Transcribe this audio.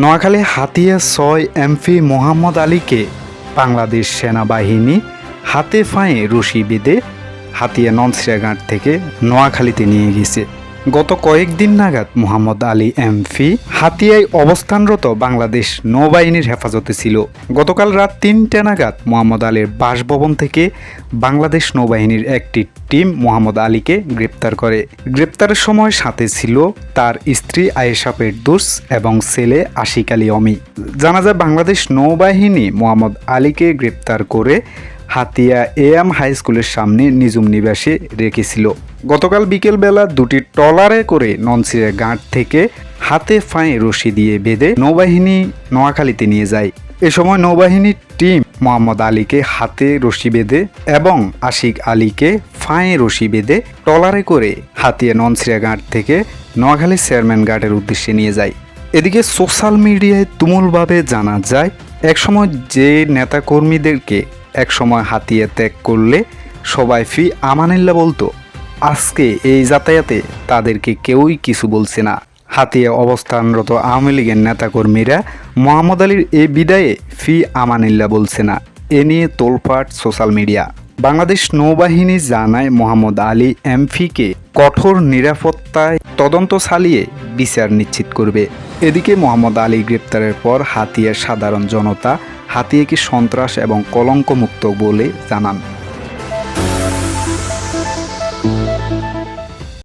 নোয়াখালী হাতিয়া ছয় এমপি মোহাম্মদ আলীকে বাংলাদেশ সেনাবাহিনী হাতে ফাঁয়ে রশি বেঁধে হাতিয়া ননসিরাঘাট থেকে নোয়াখালীতে নিয়ে গেছে। গত কয়েকদিন নাগাদ মোহাম্মদ আলী এমপি হাতিয়ায় অবস্থানরত বাংলাদেশ নৌবাহিনীর হেফাজতে ছিল। গতকাল রাত তিনটে নাগাদ মোহাম্মদ আলীর বাসভবন থেকে বাংলাদেশ নৌবাহিনীর একটি টিম মোহাম্মদ আলীকে গ্রেপ্তার করে। গ্রেপ্তারের সময় সাথে ছিল তার স্ত্রী আয়েশা ফেরদৌস এবং ছেলে আশিক আলী অমি। জানা যায়, বাংলাদেশ নৌবাহিনী মোহাম্মদ আলীকে গ্রেপ্তার করে হাতিয়া এ এম হাই স্কুলের সামনে নিজুম নিবাসে রেখেছিল। গতকাল বিকেলবেলা দুটি ট্রলারে করে ননসিরের গাঁট থেকে হাতে ফাঁয়ে রশি দিয়ে বেঁধে নৌবাহিনী নোয়াখালীতে নিয়ে যায়। এ সময় নৌবাহিনীর টিম মোহাম্মদ আলীকে হাতে রশি বেঁধে এবং আশিক আলীকে ফাঁয়ে রশি বেঁধে ট্রলারে করে হাতিয়া ননসিরা ঘাট থেকে নোয়াখালী চেয়ারম্যান ঘাটের উদ্দেশ্যে নিয়ে যায়। এদিকে সোশ্যাল মিডিয়ায় তুমুলভাবে জানা যায়, একসময় যে নেতাকর্মীদেরকে একসময় হাতিয়ে ত্যাগ করলে সবাই ফি আমানিল্লা বলতো, আজকে এই যাতায়াতে তাদেরকে কেউই কিছু বলছে না। হাতিয়ে অবস্থানরত আওয়ামী লীগের নেতাকর্মীরা মোহাম্মদ আলীর এ বিদায়ে ফি আমানিল্লা বলছে না। এ নিয়ে তোলপাট সোশ্যাল মিডিয়া। বাংলাদেশ নৌবাহিনী জানায় মোহাম্মদ আলী এমফিকে কঠোর নিরাপত্তায় তদন্ত চালিয়ে বিচার নিশ্চিত করবে। এদিকে মোহাম্মদ আলী গ্রেপ্তারের পর হাতিয়ার সাধারণ জনতা হাতিয়াকে সন্ত্রাস এবং কলঙ্কমুক্ত বলে জানান।